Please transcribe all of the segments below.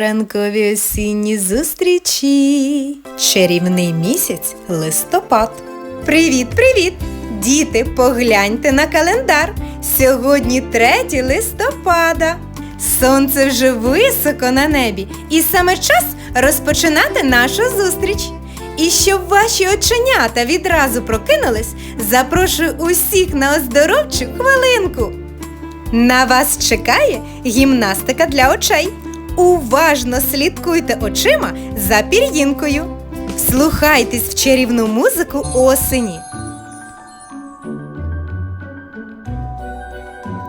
ранкові осінні зустрічі. Чарівний місяць листопад. Привіт, привіт! Діти, погляньте на календар. Сьогодні 3 листопада. Сонце вже високо на небі, і саме час розпочинати нашу зустріч. І щоб ваші оченята відразу прокинулись, запрошую усіх на оздоровчу хвилинку. На вас чекає гімнастика для очей. Уважно слідкуйте очима за пір'їнкою. Слухайтесь в чарівну музику осені.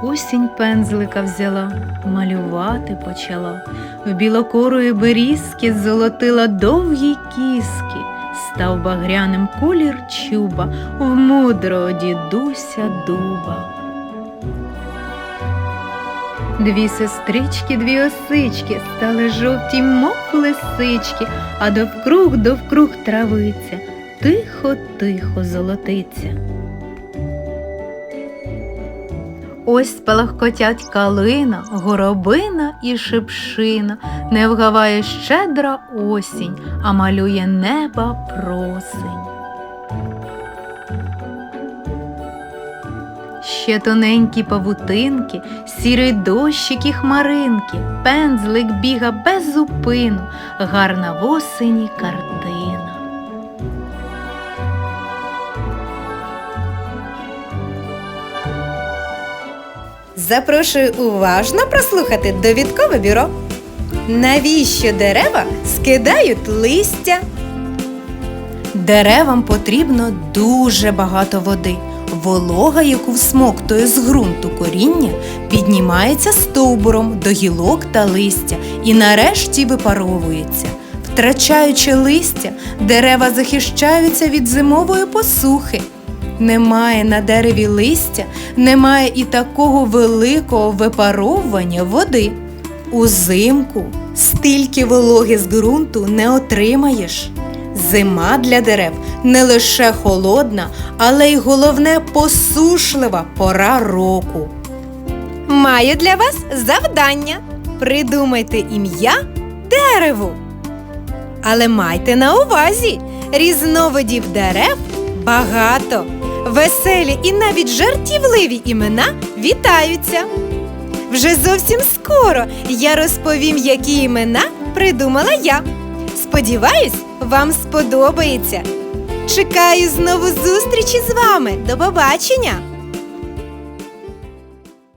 Осінь пензлика взяла, малювати почала. В білокорої берізки золотила довгі кіски, став багряним колір чуба в мудрого дідуся дуба. Дві сестрички, дві осички, стали жовті, мов лисички, а довкруг довкруг травиця, тихо, тихо золотиться. Ось спалахкотять калина, горобина і шипшина, не вгаває щедра осінь, а малює неба просень. Ще тоненькі павутинки, сірий дощик і хмаринки, пензлик біга без зупину, гарна в осені картина. Запрошую уважно прослухати довідкове бюро. Навіщо дерева скидають листя? Деревам потрібно дуже багато води. Волога, яку всмоктує з ґрунту коріння, піднімається стовбуром до гілок та листя і нарешті випаровується. Втрачаючи листя, дерева захищаються від зимової посухи. Немає на дереві листя, немає і такого великого випаровування води. Узимку стільки вологи з ґрунту не отримаєш. Зима для дерев не лише холодна, але й головне посушлива пора року. Маю для вас завдання. Придумайте ім'я дереву. Але майте на увазі, різновидів дерев багато. Веселі і навіть жартівливі імена вітаються. Вже зовсім скоро я розповім, які імена придумала я. Сподіваюсь, вам сподобається. Чекаю знову зустрічі з вами. До побачення!